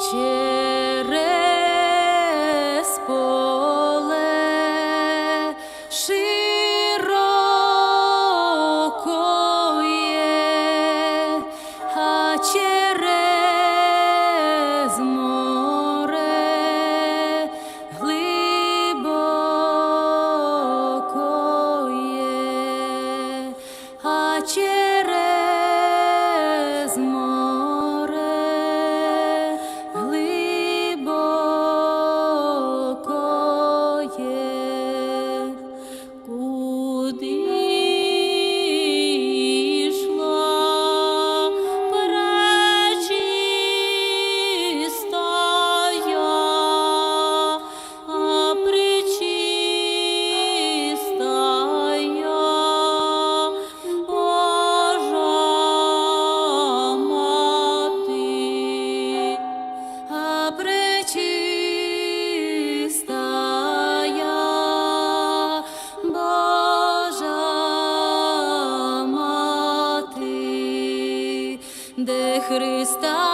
через поле широкое, а через де Христа